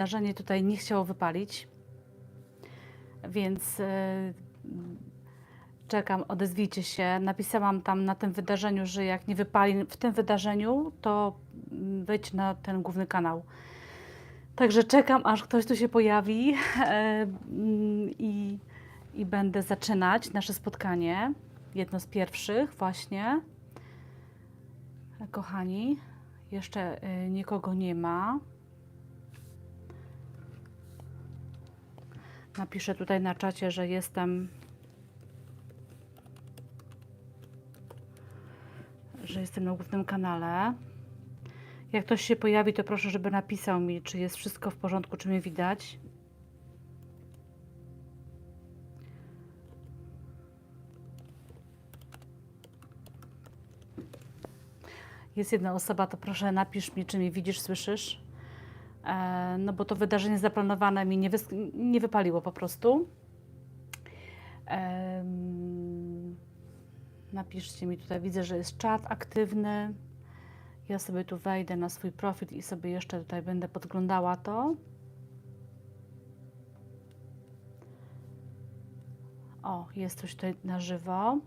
wydarzenie tutaj nie chciało wypalić, więc e, czekam, odezwijcie się. Napisałam tam na tym wydarzeniu, że jak nie wypali w tym wydarzeniu, to wejdź na ten główny kanał. Także czekam, aż ktoś tu się pojawi e, i, i będę zaczynać nasze spotkanie. Jedno z pierwszych właśnie. Kochani, jeszcze y, nikogo nie ma. Napiszę tutaj na czacie, że jestem. Że jestem na głównym kanale. Jak ktoś się pojawi, to proszę, żeby napisał mi, czy jest wszystko w porządku, czy mnie widać. Jest jedna osoba, to proszę napisz mi, czy mnie widzisz, słyszysz. E, no bo to wydarzenie zaplanowane mi nie, nie wypaliło po prostu. Napiszcie mi tutaj, widzę, że jest czat aktywny. Ja sobie tu wejdę na swój profil i sobie jeszcze tutaj będę podglądała to. O, jest coś tutaj na żywo.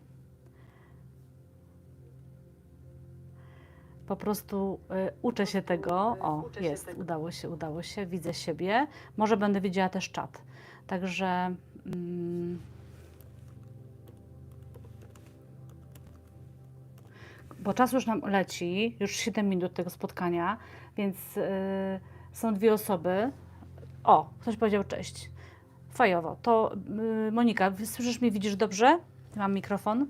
Po prostu y, uczę się tego. O, jest, udało się, udało się, widzę siebie. Może będę widziała też czat. Także. Mm, bo czas już nam leci, już 7 minut tego spotkania, więc y, są dwie osoby. O, ktoś powiedział cześć. Fajowo. To y, Monika, słyszysz mnie, widzisz dobrze? Mam mikrofon.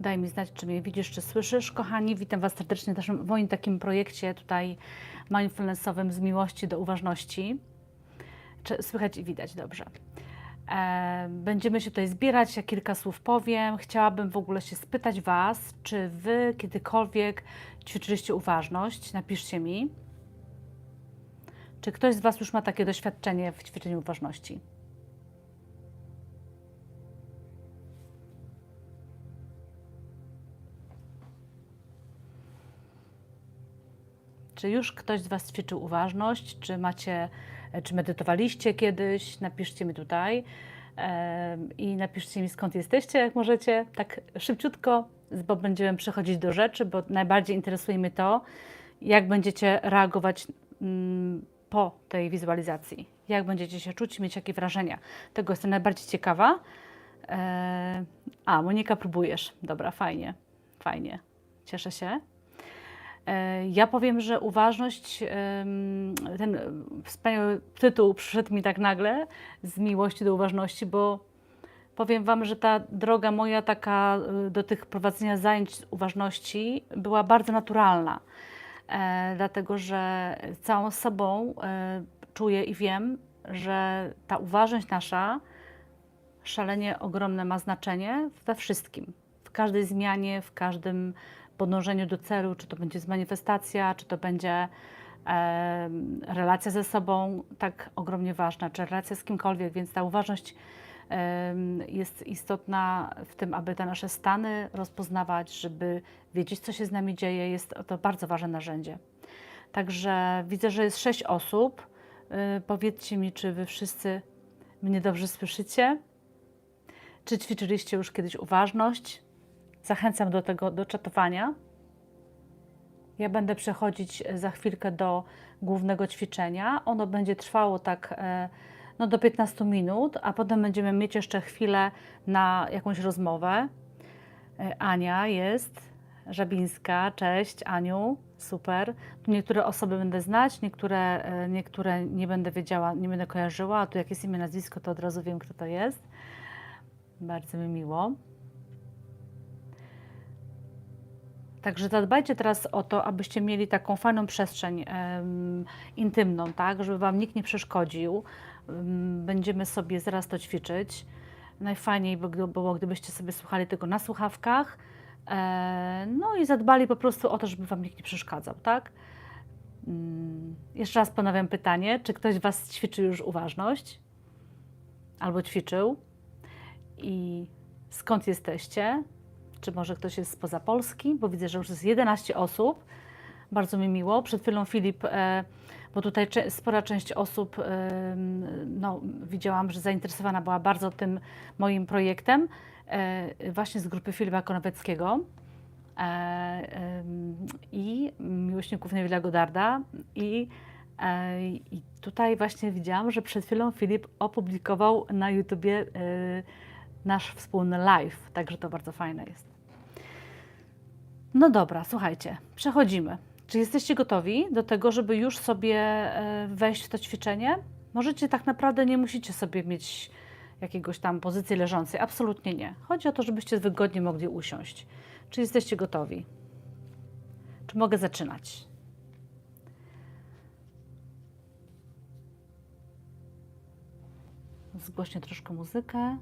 Daj mi znać, czy mnie widzisz, czy słyszysz. Kochani, witam Was serdecznie w naszym, moim takim projekcie tutaj mindfulnessowym z miłości do uważności. Czy słychać i widać dobrze. E, będziemy się tutaj zbierać, ja kilka słów powiem. Chciałabym w ogóle się spytać Was, czy Wy kiedykolwiek ćwiczyliście uważność? Napiszcie mi. Czy ktoś z Was już ma takie doświadczenie w ćwiczeniu uważności? Czy już ktoś z Was ćwiczył uważność? Czy macie, czy medytowaliście kiedyś? Napiszcie mi tutaj i napiszcie mi skąd jesteście, jak możecie, tak szybciutko, bo będziemy przechodzić do rzeczy, bo najbardziej interesuje mnie to, jak będziecie reagować mm, po tej wizualizacji. Jak będziecie się czuć, mieć jakie wrażenia. Tego jestem najbardziej ciekawa. E, a, Monika, próbujesz. Dobra, fajnie, fajnie. Cieszę się. E, Ja powiem, że uważność, ten wspaniały tytuł przyszedł mi tak nagle z miłości do uważności, bo powiem Wam, że ta droga moja taka y, do tych prowadzenia zajęć uważności była bardzo naturalna, e, dlatego że całą sobą e, czuję i wiem, że ta uważność nasza szalenie ogromne ma znaczenie we wszystkim, w każdej zmianie, w każdym podążeniu do celu, czy to będzie manifestacja, czy to będzie e, relacja ze sobą, tak ogromnie ważna, czy relacja z kimkolwiek, więc ta uważność em, jest istotna w tym, aby te nasze stany rozpoznawać, żeby wiedzieć, co się z nami dzieje. Jest to bardzo ważne narzędzie. Także widzę, że jest sześć osób. Y, Powiedzcie mi, czy wy wszyscy mnie dobrze słyszycie? Czy ćwiczyliście już kiedyś uważność? Zachęcam do tego, do czatowania. Ja będę przechodzić za chwilkę do głównego ćwiczenia. Ono będzie trwało tak e, no, do 15 minut, a potem będziemy mieć jeszcze chwilę na jakąś rozmowę. E, Ania jest, Żabińska, cześć Aniu, super. Tu niektóre osoby będę znać, niektóre, e, niektóre nie będę wiedziała, nie będę kojarzyła, a tu jak jest imię, nazwisko, to od razu wiem, kto to jest. Bardzo mi miło. Także zadbajcie teraz o to, abyście mieli taką fajną przestrzeń em, intymną, tak, żeby Wam nikt nie przeszkodził. Em, Będziemy sobie zaraz to ćwiczyć. Najfajniej by było, gdybyście sobie słuchali tego na słuchawkach. E, no i zadbali po prostu o to, żeby Wam nikt nie przeszkadzał, tak? Mm, Jeszcze raz ponawiam pytanie, czy ktoś Was ćwiczy już uważność? Albo ćwiczył? I skąd jesteście? Czy może ktoś jest spoza Polski? Bo widzę, że już jest 11 osób. Bardzo mi miło. Przed chwilą Filip, e, bo tutaj spora część osób em, no, widziałam, że zainteresowana była bardzo tym moim projektem, e, właśnie z grupy Filipa Konowieckiego e, em, i miłośników Neville'a Godarda i, e, i tutaj właśnie widziałam, że przed chwilą Filip opublikował na YouTubie e, nasz wspólny live, także to bardzo fajne jest. No dobra, słuchajcie, przechodzimy. Czy jesteście gotowi do tego, żeby już sobie e, wejść w to ćwiczenie? Możecie tak naprawdę nie musicie sobie mieć jakiegoś tam pozycji leżącej. Absolutnie nie. Chodzi o to, żebyście wygodnie mogli usiąść. Czy jesteście gotowi? Czy mogę zaczynać? Zgłośnie troszkę muzykę.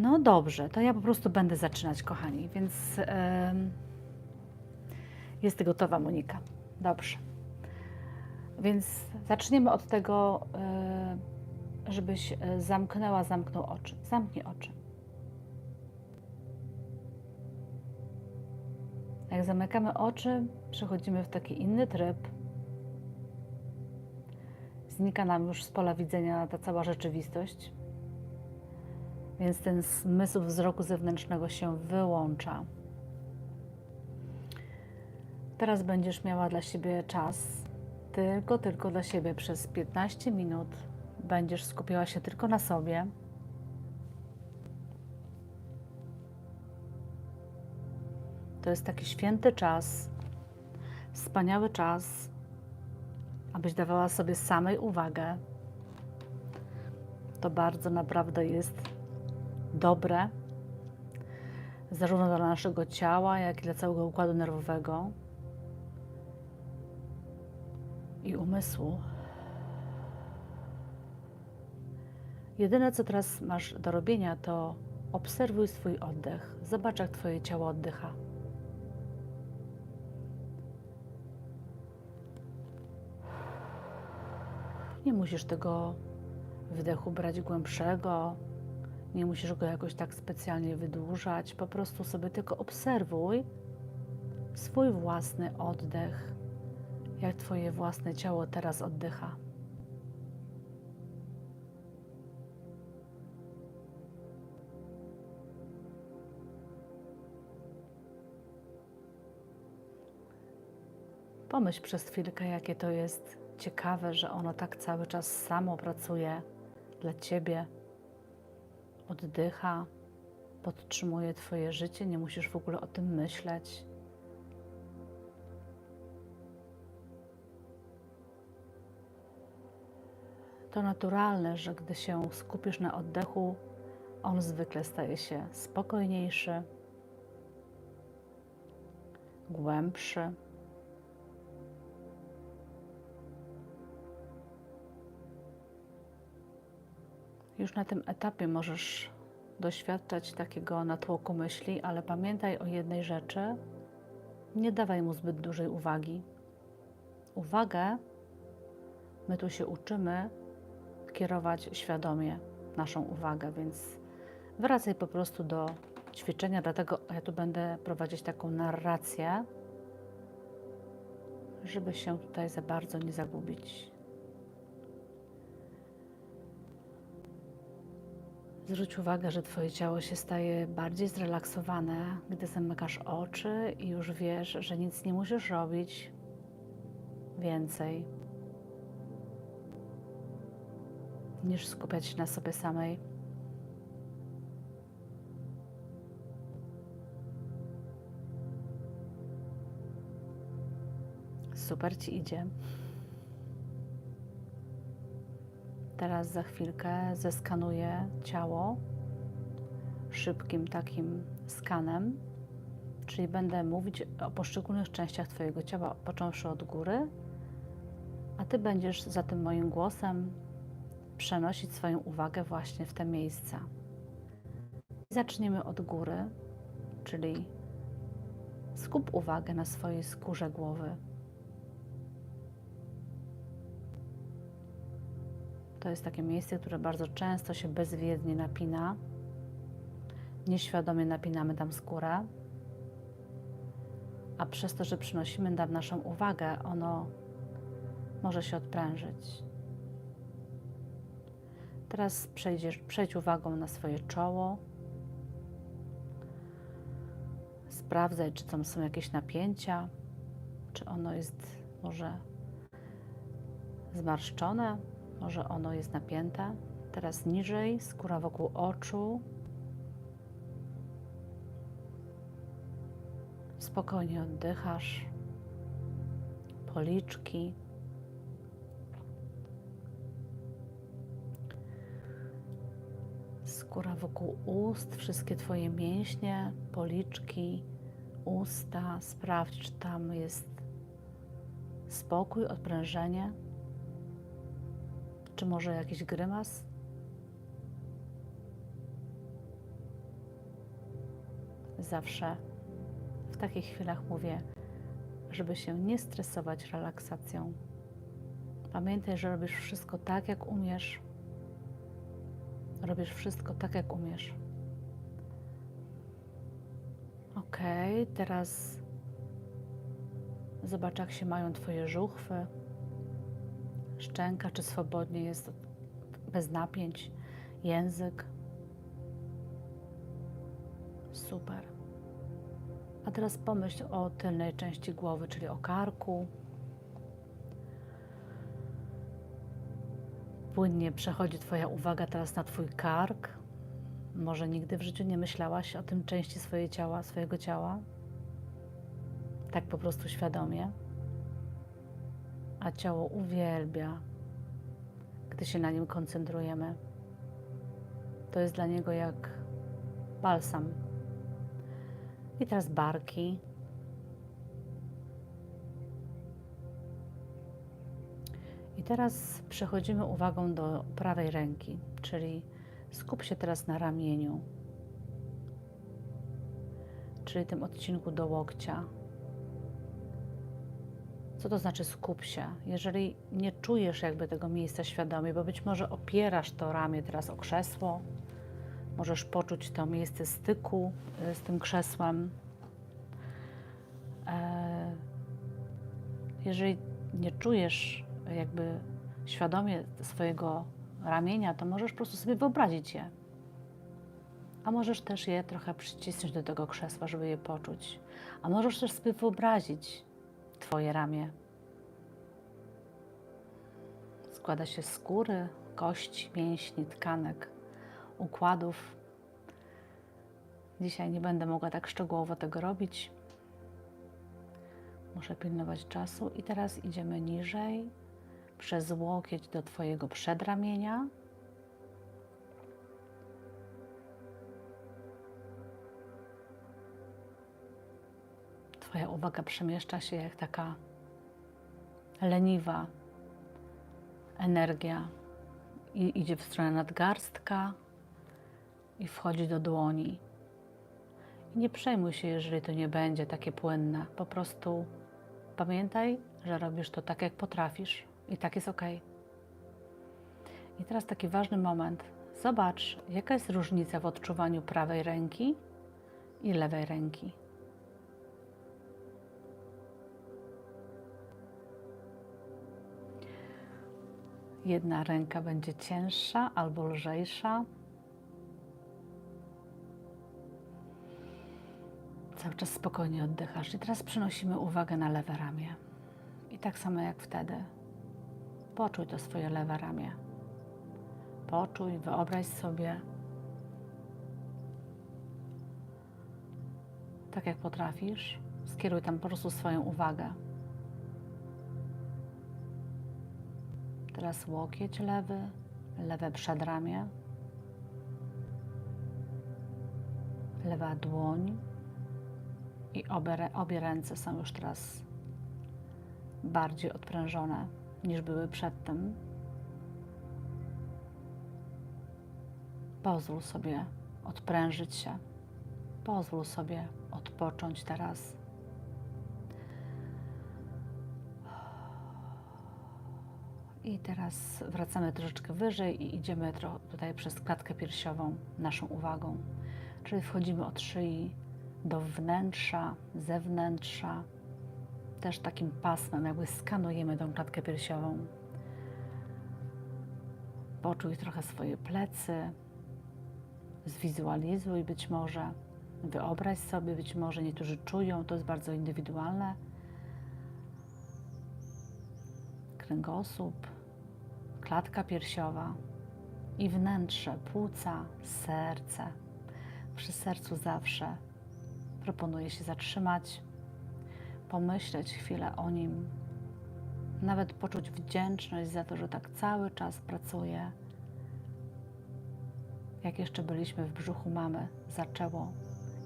No dobrze, to ja po prostu będę zaczynać, kochani, więc em, jest gotowa Monika. Dobrze. Więc zaczniemy od tego, e, żebyś e, zamknęła, zamknął oczy. Zamknij oczy. Jak zamykamy oczy, przechodzimy w taki inny tryb. Znika nam już z pola widzenia ta cała rzeczywistość więc ten zmysł wzroku zewnętrznego się wyłącza. Teraz będziesz miała dla siebie czas, tylko, tylko dla siebie przez 15 minut. Będziesz skupiała się tylko na sobie. To jest taki święty czas, wspaniały czas, abyś dawała sobie samej uwagę. To bardzo naprawdę jest dobre, zarówno dla naszego ciała, jak i dla całego układu nerwowego i umysłu. Jedyne, co teraz masz do robienia, to obserwuj swój oddech. Zobacz, jak Twoje ciało oddycha. Nie musisz tego wdechu brać głębszego, nie musisz go jakoś tak specjalnie wydłużać, po prostu sobie tylko obserwuj swój własny oddech, jak Twoje własne ciało teraz oddycha. Pomyśl przez chwilkę, jakie to jest ciekawe, że ono tak cały czas samo pracuje dla Ciebie oddycha, podtrzymuje Twoje życie, nie musisz w ogóle o tym myśleć. To naturalne, że gdy się skupisz na oddechu, on zwykle staje się spokojniejszy, głębszy. Już na tym etapie możesz doświadczać takiego natłoku myśli, ale pamiętaj o jednej rzeczy: nie dawaj mu zbyt dużej uwagi. Uwagę my tu się uczymy kierować świadomie naszą uwagę, więc wracaj po prostu do ćwiczenia, dlatego ja tu będę prowadzić taką narrację, żeby się tutaj za bardzo nie zagubić. Zwróć uwagę, że Twoje ciało się staje bardziej zrelaksowane, gdy zamykasz oczy i już wiesz, że nic nie musisz robić więcej niż skupiać się na sobie samej. Super ci idzie. Teraz za chwilkę zeskanuję ciało szybkim takim skanem, czyli będę mówić o poszczególnych częściach Twojego ciała, począwszy od góry, a Ty będziesz za tym moim głosem przenosić swoją uwagę właśnie w te miejsca. Zaczniemy od góry, czyli skup uwagę na swojej skórze głowy. To jest takie miejsce, które bardzo często się bezwiednie napina. nieświadomie napinamy tam skórę, a przez to, że przynosimy tam naszą uwagę, ono może się odprężyć. Teraz przejdziesz, przejdź uwagą na swoje czoło. Sprawdzaj, czy tam są jakieś napięcia, czy ono jest może zmarszczone, może ono jest napięte. Teraz niżej, skóra wokół oczu. Spokojnie oddychasz. Policzki. Skóra wokół ust, wszystkie Twoje mięśnie, policzki, usta. Sprawdź, czy tam jest spokój, odprężenie. Czy może jakiś grymas? Zawsze w takich chwilach mówię, żeby się nie stresować relaksacją. Pamiętaj, że robisz wszystko tak, jak umiesz. Robisz wszystko tak, jak umiesz. Ok, teraz zobacz, jak się mają Twoje żuchwy, szczęka, czy swobodnie jest bez napięć, język. Super. A teraz pomyśl o tylnej części głowy, czyli o karku. Płynnie przechodzi Twoja uwaga teraz na Twój kark. Może nigdy w życiu nie myślałaś o tym części swojego ciała, swojego ciała. Tak po prostu świadomie. A ciało uwielbia, gdy się na nim koncentrujemy. To jest dla niego jak balsam. I teraz barki. I teraz przechodzimy uwagą do prawej ręki, czyli skup się teraz na ramieniu, czyli tym odcinku do łokcia. Co to znaczy skup się? Jeżeli nie czujesz jakby tego miejsca świadomie, bo być może opierasz to ramię teraz o krzesło, możesz poczuć to miejsce styku y, z tym krzesłem. E, jeżeli nie czujesz jakby świadomie swojego ramienia, to możesz po prostu sobie wyobrazić je. A możesz też je trochę przycisnąć do tego krzesła, żeby je poczuć. A możesz też sobie wyobrazić Twoje ramię. Składa się skóry, kości, mięśni, tkanek, układów. Dzisiaj nie będę mogła tak szczegółowo tego robić. Muszę pilnować czasu. I teraz idziemy niżej, przez łokieć do Twojego przedramienia. Twoja uwaga przemieszcza się jak taka leniwa energia i idzie w stronę nadgarstka i wchodzi do dłoni. I nie przejmuj się, jeżeli to nie będzie takie płynne. Po prostu pamiętaj, że robisz to tak, jak potrafisz i tak jest ok. I teraz taki ważny moment. Zobacz, jaka jest różnica w odczuwaniu prawej ręki i lewej ręki. Jedna ręka będzie cięższa albo lżejsza. Cały czas spokojnie oddychasz. I teraz przenosimy uwagę na lewe ramię. I tak samo jak wtedy. Poczuj to swoje lewe ramię. Poczuj, wyobraź sobie. Tak jak potrafisz, skieruj tam po prostu swoją uwagę. Teraz łokieć lewy, lewe przedramię, lewa dłoń i obie, obie ręce są już teraz bardziej odprężone niż były przedtem. Pozwól sobie odprężyć się. Pozwól sobie odpocząć teraz. I teraz wracamy troszeczkę wyżej i idziemy tutaj przez klatkę piersiową naszą uwagą. Czyli wchodzimy od szyi do wnętrza, zewnętrza, też takim pasmem, jakby skanujemy tą klatkę piersiową. Poczuj trochę swoje plecy, zwizualizuj być może, wyobraź sobie, być może niektórzy czują, to jest bardzo indywidualne. Kręgosłup, klatka piersiowa i wnętrze, płuca, serce. Przy sercu zawsze proponuję się zatrzymać, pomyśleć chwilę o nim, nawet poczuć wdzięczność za to, że tak cały czas pracuje. Jak jeszcze byliśmy w brzuchu mamy, zaczęło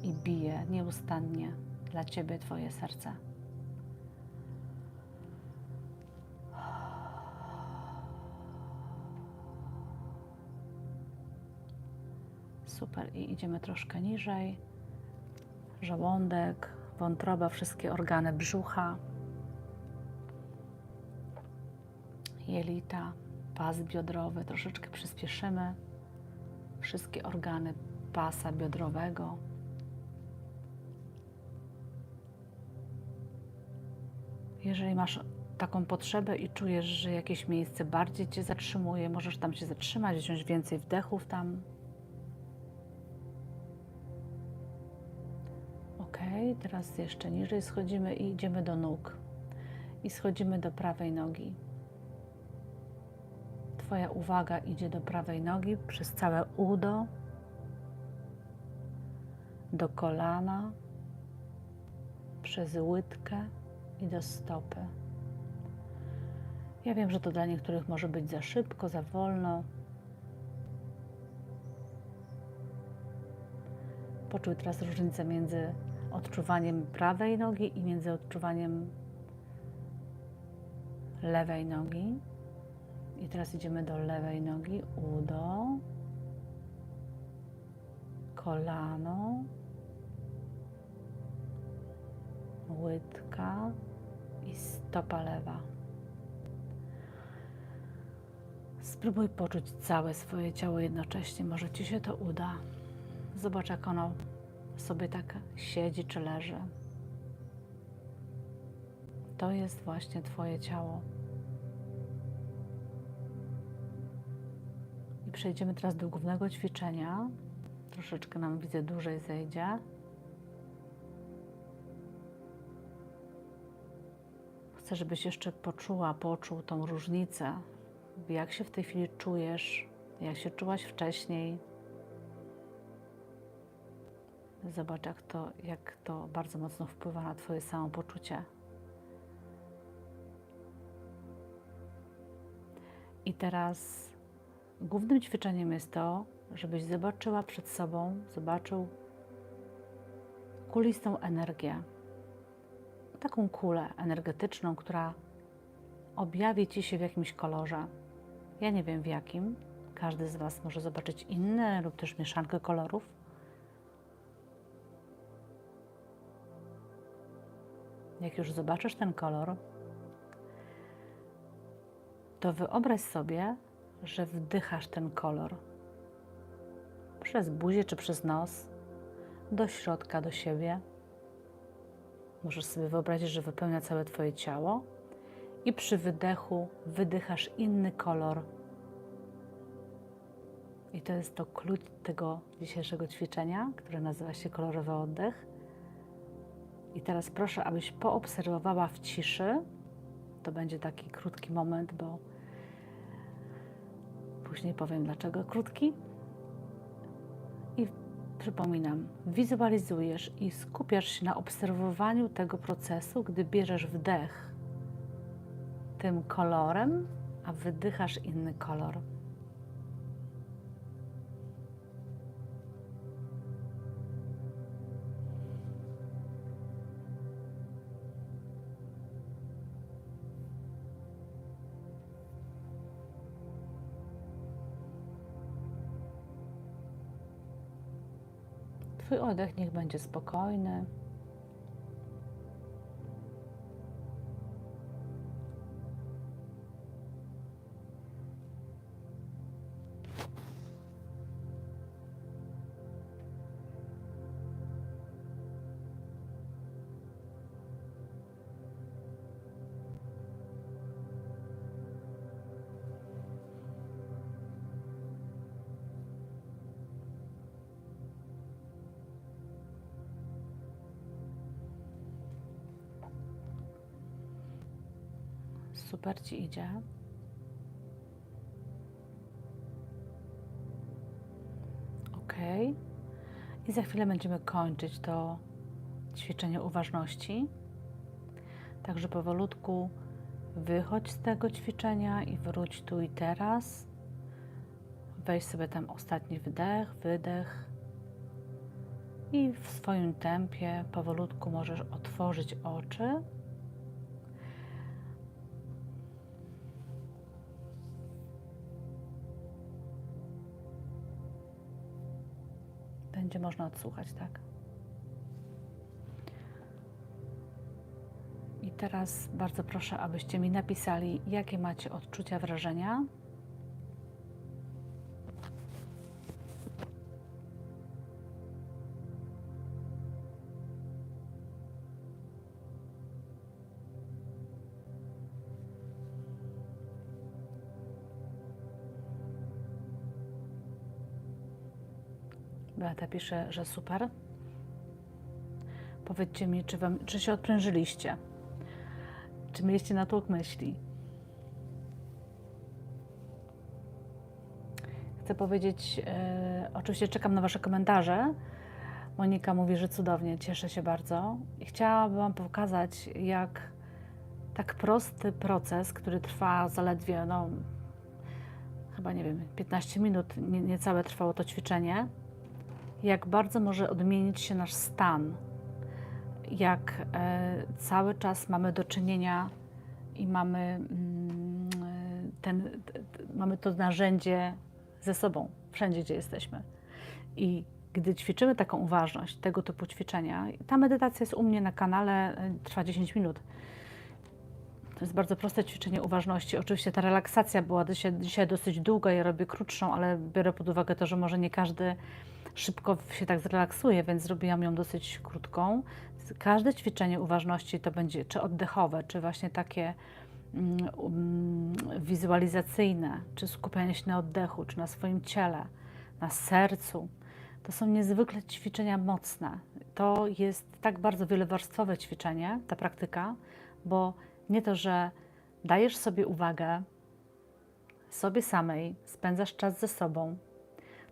i bije nieustannie dla Ciebie Twoje serce. Super, i idziemy troszkę niżej. Żołądek, wątroba, wszystkie organy brzucha, jelita, pas biodrowy, troszeczkę przyspieszymy. Wszystkie organy pasa biodrowego. Jeżeli masz taką potrzebę i czujesz, że jakieś miejsce bardziej Cię zatrzymuje, możesz tam się zatrzymać, wziąć więcej wdechów tam. Teraz jeszcze niżej schodzimy i idziemy do nóg. I schodzimy do prawej nogi. Twoja uwaga idzie do prawej nogi przez całe udo, do kolana, przez łydkę i do stopy. Ja wiem, że to dla niektórych może być za szybko, za wolno. Poczuj teraz różnicę między odczuwaniem prawej nogi i między odczuwaniem lewej nogi. I teraz idziemy do lewej nogi, udo, kolano, łydka i stopa lewa. Spróbuj poczuć całe swoje ciało jednocześnie, może Ci się to uda. Zobacz, jak ono sobie tak siedzi czy leży. To jest właśnie Twoje ciało. I przejdziemy teraz do głównego ćwiczenia. Troszeczkę nam widzę dłużej zejdzie. Chcę, żebyś jeszcze poczuła, poczuł tą różnicę. Jak się w tej chwili czujesz, jak się czułaś wcześniej. Zobacz, jak to, jak to bardzo mocno wpływa na Twoje samopoczucie. I teraz głównym ćwiczeniem jest to, żebyś zobaczyła przed sobą, zobaczył kulistą energię. Taką kulę energetyczną, która objawi Ci się w jakimś kolorze. Ja nie wiem w jakim. Każdy z Was może zobaczyć inny lub też mieszankę kolorów. Jak już zobaczysz ten kolor, to wyobraź sobie, że wdychasz ten kolor przez buzię czy przez nos do środka, do siebie. Możesz sobie wyobrazić, że wypełnia całe Twoje ciało i przy wydechu wydychasz inny kolor. I to jest to klucz tego dzisiejszego ćwiczenia, które nazywa się kolorowy oddech. I teraz proszę, abyś poobserwowała w ciszy. To będzie taki krótki moment, bo później powiem dlaczego krótki. I przypominam, wizualizujesz i skupiasz się na obserwowaniu tego procesu, gdy bierzesz wdech tym kolorem, a wydychasz inny kolor. Twój oddech niech będzie spokojny. Super Ci idzie. Ok. I za chwilę będziemy kończyć to ćwiczenie uważności. Także powolutku wychodź z tego ćwiczenia i wróć tu i teraz. Weź sobie tam ostatni wdech, wydech. I w swoim tempie powolutku możesz otworzyć oczy. Będzie można odsłuchać, tak? I teraz bardzo proszę, abyście mi napisali, jakie macie odczucia, wrażenia. Beata pisze, że super. Powiedzcie mi, czy, wam, czy się odprężyliście? Czy mieliście natłok myśli? Chcę powiedzieć, e, oczywiście czekam na Wasze komentarze. Monika mówi, że cudownie, cieszę się bardzo. I chciałabym Wam pokazać, jak tak prosty proces, który trwa zaledwie, no, chyba nie wiem, 15 minut, nie, niecałe trwało to ćwiczenie, jak bardzo może odmienić się nasz stan, jak e, cały czas mamy do czynienia i mamy, mm, ten, mamy to narzędzie ze sobą, wszędzie, gdzie jesteśmy. I gdy ćwiczymy taką uważność, tego typu ćwiczenia, ta medytacja jest u mnie na kanale, e, trwa 10 minut. To jest bardzo proste ćwiczenie uważności. Oczywiście ta relaksacja była dzisiaj dosyć długa, ja robię krótszą, ale biorę pod uwagę to, że może nie każdy szybko się tak zrelaksuje, więc zrobiłam ją dosyć krótką. Każde ćwiczenie uważności to będzie czy oddechowe, czy właśnie takie um, wizualizacyjne, czy skupianie się na oddechu, czy na swoim ciele, na sercu. To są niezwykle ćwiczenia mocne. To jest tak bardzo wielowarstwowe ćwiczenie, ta praktyka, bo nie to, że dajesz sobie uwagę, sobie samej, spędzasz czas ze sobą,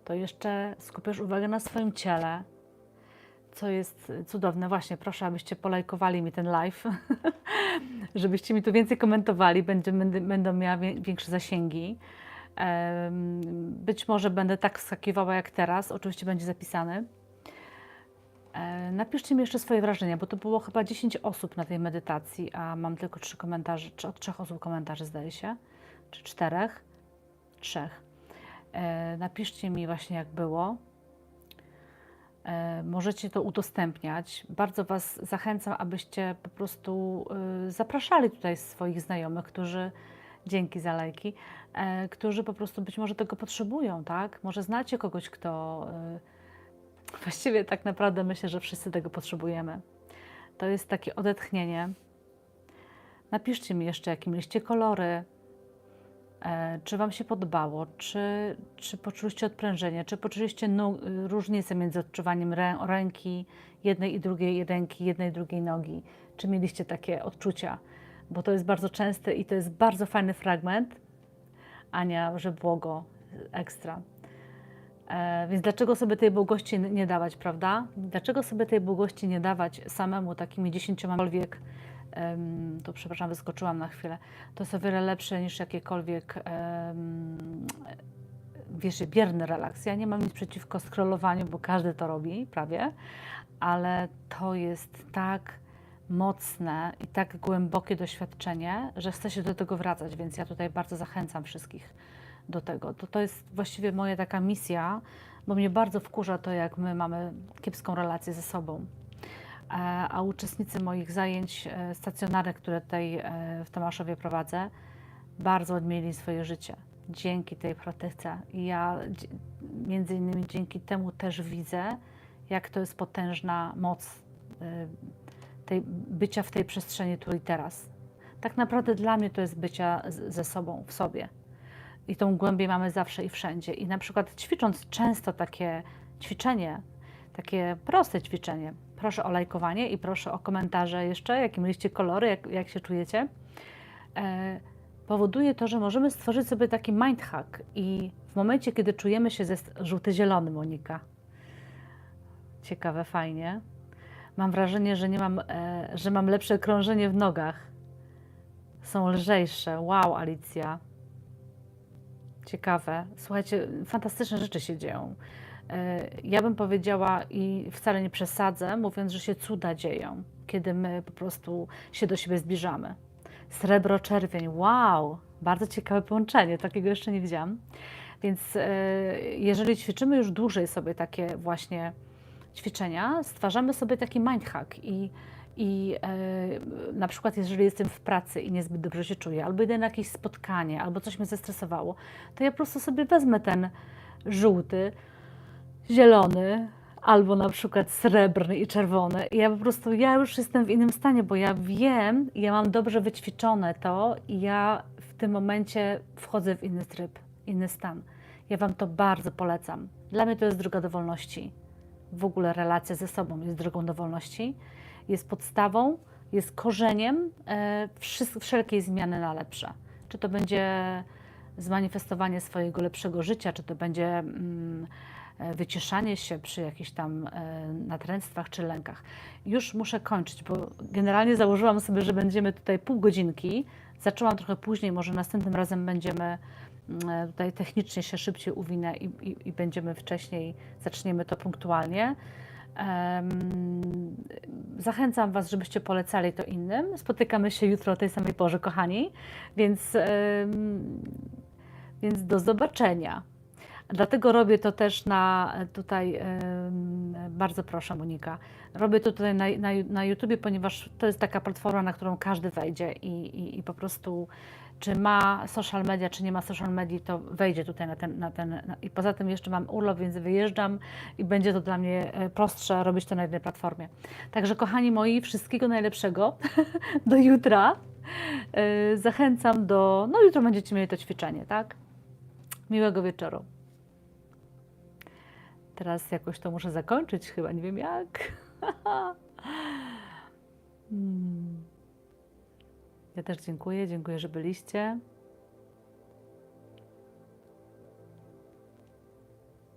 to jeszcze skupiasz uwagę na swoim ciele, co jest cudowne. Właśnie proszę, abyście polajkowali mi ten live, żebyście mi tu więcej komentowali, będzie, będą miała większe zasięgi. Być może będę tak skakiwała jak teraz, oczywiście będzie zapisany. E, napiszcie mi jeszcze swoje wrażenia, bo to było chyba 10 osób na tej medytacji, a mam tylko 3 komentarze, czy od 3 osób komentarze zdaje się, czy 4, 3 napiszcie mi właśnie jak było. E, możecie to udostępniać. Bardzo Was zachęcam, abyście po prostu e, zapraszali tutaj swoich znajomych, którzy dzięki za lajki, którzy po prostu być może tego potrzebują, tak? Może znacie kogoś, kto właściwie tak naprawdę myślę, że wszyscy tego potrzebujemy. To jest takie odetchnienie. Napiszcie mi jeszcze, jakie mieliście kolory, E, czy Wam się podobało? Czy, czy poczuliście odprężenie? Czy poczuliście no, różnicę między odczuwaniem rę, ręki, jednej i drugiej ręki, jednej i drugiej nogi? Czy mieliście takie odczucia? Bo to jest bardzo częste i to jest bardzo fajny fragment. Ania, że błogo, ekstra. E, więc dlaczego sobie tej błogości nie dawać, prawda? Dlaczego sobie tej błogości nie dawać samemu takimi to przepraszam, wyskoczyłam na chwilę, to jest o wiele lepsze niż jakiekolwiek wiesz, bierny relaks. Ja nie mam nic przeciwko scrollowaniu, bo każdy to robi, prawie, ale to jest tak mocne i tak głębokie doświadczenie, że chce się do tego wracać, więc ja tutaj bardzo zachęcam wszystkich do tego. To, to jest właściwie moja taka misja, bo mnie bardzo wkurza to, jak my mamy kiepską relację ze sobą a uczestnicy moich zajęć e, stacjonarnych, które tutaj e, w Tomaszowie prowadzę, bardzo odmienili swoje życie dzięki tej praktyce. I ja między innymi dzięki temu też widzę, jak to jest potężna moc e, tej, bycia w tej przestrzeni tu i teraz. Tak naprawdę dla mnie to jest bycia ze sobą, w sobie. I tą głębię mamy zawsze i wszędzie. I na przykład ćwicząc często takie ćwiczenie, takie proste ćwiczenie, Proszę o lajkowanie i proszę o komentarze jeszcze, jakie mieliście kolory, jak, jak się czujecie. E, powoduje to, że możemy stworzyć sobie taki mind hack i w momencie, kiedy czujemy się ze żółty-zielony, Monika, ciekawe, fajnie, mam wrażenie, że, nie mam, e, że mam lepsze krążenie w nogach. Są lżejsze. Wow, Alicja. Ciekawe. Słuchajcie, fantastyczne rzeczy się dzieją. E, Ja bym powiedziała i wcale nie przesadzę, mówiąc, że się cuda dzieją, kiedy my po prostu się do siebie zbliżamy. Srebro, czerwień. Wow, bardzo ciekawe połączenie, takiego jeszcze nie widziałam. Więc e, jeżeli ćwiczymy już dłużej sobie takie właśnie ćwiczenia, stwarzamy sobie taki mind hack i, i e, na przykład jeżeli jestem w pracy i niezbyt dobrze się czuję, albo idę na jakieś spotkanie, albo coś mnie zestresowało, to ja po prostu sobie wezmę ten żółty, zielony, albo na przykład srebrny i czerwony. I ja po prostu, ja już jestem w innym stanie, bo ja wiem, ja mam dobrze wyćwiczone to i ja w tym momencie wchodzę w inny tryb, inny stan. Ja Wam to bardzo polecam. Dla mnie to jest droga do wolności. W ogóle relacja ze sobą jest drogą do wolności, jest podstawą, jest korzeniem e, wszelkiej zmiany na lepsze. Czy to będzie zmanifestowanie swojego lepszego życia, czy to będzie mm, wycieszanie się przy jakichś tam e, natręctwach czy lękach. Już muszę kończyć, bo generalnie założyłam sobie, że będziemy tutaj pół godzinki. Zaczęłam trochę później, może następnym razem będziemy mm, e, tutaj technicznie się szybciej uwinę i, i, i będziemy wcześniej, zaczniemy to punktualnie. Zachęcam Was, żebyście polecali to innym. Spotykamy się jutro o tej samej porze, kochani, więc, więc do zobaczenia. Dlatego robię to też na tutaj, bardzo proszę Monika, robię to tutaj na, na, na YouTubie, ponieważ to jest taka platforma, na którą każdy wejdzie i, i, i po prostu czy ma social media, czy nie ma social media, to wejdzie tutaj na ten, na ten i poza tym jeszcze mam urlop, więc wyjeżdżam i będzie to dla mnie e, prostsze robić to na jednej platformie. Także kochani moi, wszystkiego najlepszego do jutra. E, Zachęcam do, no jutro będziecie mieli to ćwiczenie, tak? Miłego wieczoru. Teraz jakoś to muszę zakończyć, chyba nie wiem jak. Hmm. Ja też dziękuję, dziękuję, że byliście.